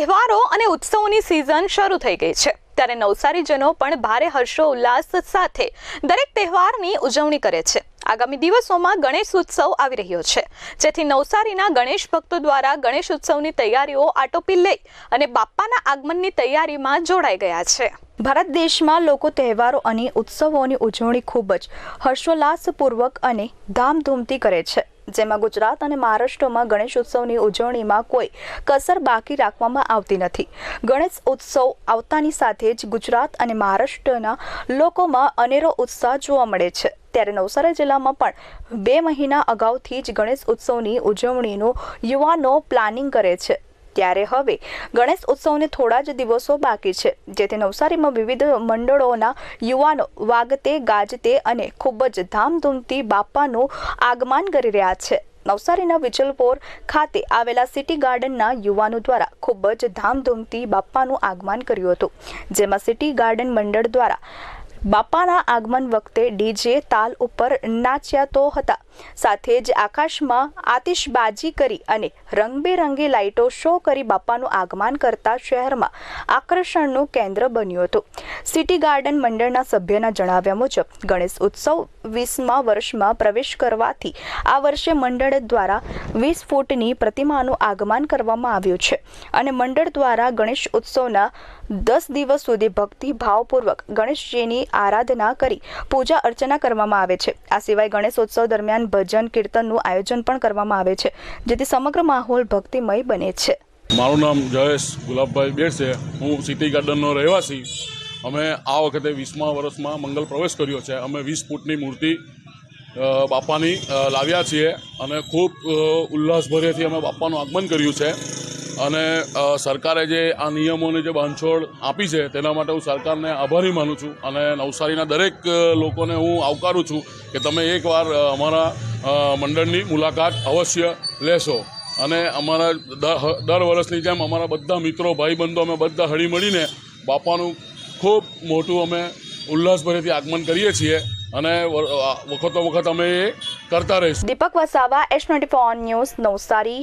તહેવારો અને ઉત્સવોની સિઝન શરૂ થઈ ગઈ છે. ત્યારે નવસારીજનો પણ ભારે હર્ષો ઉલ્લાસ સાથે દરેક તહેવારની ઉજવણી કરે છે. આગામી દિવસોમાં ગણેશ ઉત્સવ આવી રહ્યો છે. જેથી નવસારીના ગણેશ ભક્તો દ્વારા ગણેશ ઉત્સવની તૈયારીઓ આટોપી લઈ અને બાપ્પાના આગમનની તૈયારીમાં જોડાઈ ગયા છે. ભારત દેશમાં લોકો તહેવારો અને ઉત્સવોની ઉજવણી ખૂબ જ હર્ષોલ્લાસપૂર્વક અને ધામધૂમથી કરે છે. જેમાં ગુજરાત અને મહારાષ્ટ્રમાં ગણેશ ઉત્સવની ઉજવણીમાં કોઈ કસર બાકી રાખવામાં આવતી નથી. ગણેશ ઉત્સવ આવતાની સાથે જ ગુજરાત અને મહારાષ્ટ્રના લોકોમાં અનેરો ઉત્સાહ જોવા મળે છે. ત્યારે નવસારી જિલ્લામાં પણ બે મહિના અગાઉથી જ ગણેશ ઉત્સવની ઉજવણીનું યુવાનો પ્લાનિંગ કરે છે. ત્યારે હવે ગણેશ ઉત્સવને થોડા જ દિવસો બાકી છે, જેથી નવસારીમાં વિવિધ મંડળોના યુવાનો વાગતે, ગાજતે અને ખૂબ જ ધામધૂમથી બાપાનું આગમન કરી રહ્યા છે. નવસારીના વિજલપોર ખાતે આવેલા સિટી ગાર્ડનના યુવાનો દ્વારા ખૂબ જ ધામધૂમથી બાપાનું આગમન કર્યું હતું, જેમાં સિટી ગાર્ડન મંડળ દ્વારા બાપાના આગમન વખતે ડીજે તાલ ઉપર નાચ્યા તો હતા. સાથે જ આકાશમાં આતિશબાજી કરી અને રંગબેરંગી લાઇટો શો કરી બાપાનું આગમન કરતા શહેરમાં આકર્ષણનું કેન્દ્ર બન્યું હતું. સિટી ગાર્ડન મંડળના સભ્યના જણાવ્યા મુજબ, ગણેશ ઉત્સવ વીસમા વર્ષમાં પ્રવેશ કરવાથી આ વર્ષે મંડળ દ્વારા વીસ ફૂટની પ્રતિમાનું આગમન કરવામાં આવ્યું છે અને મંડળ દ્વારા ગણેશ ઉત્સવના દસ દિવસ સુધી ભક્તિ ભાવપૂર્વક ગણેશજીની આરાધના કરી પૂજા અર્ચના કરવામાં આવે છે. આ સિવાય ગણેશ ઉત્સવ દરમિયાન ભજન કીર્તનનું આયોજન પણ કરવામાં આવે છે, જેથી સમગ્ર માહોલ ભક્તિમય બને છે. મારું નામ જયેશ ગુલાબભાઈ બેડ છે હું સિટી ગાર્ડનનો રહેવાસી. અમે આ વખતે વીસમા વર્ષમાં મંગલ પ્રવેશ કર્યો છે. અમે વીસ ફૂટની મૂર્તિ બાપાની લાવ્યા છીએ અને ખૂબ ઉલ્લાસભર્યથી અમે બાપાનું આગમન કર્યું છે. અને સરકારે જે આ નિયમોની જે બાંધછોડ આપી છે, તેના માટે હું સરકારને આભારી માનું છું અને નવસારીના દરેક લોકોને હું આવકારું છું કે તમે એકવાર અમારા મંડળની મુલાકાત અવશ્ય લેશો. અને અમારા દર વર્ષની જેમ અમારા બધા મિત્રો, ભાઈબંધો અમે બધા હળી મળીને બાપાનું ખૂબ મોટું અમે ઉલ્લાસભરેથી આગમન કરીએ છીએ અને વખતો વખત અમે એ કરતા રહીશું. Deepak Vasava, S twenty news, Navsari.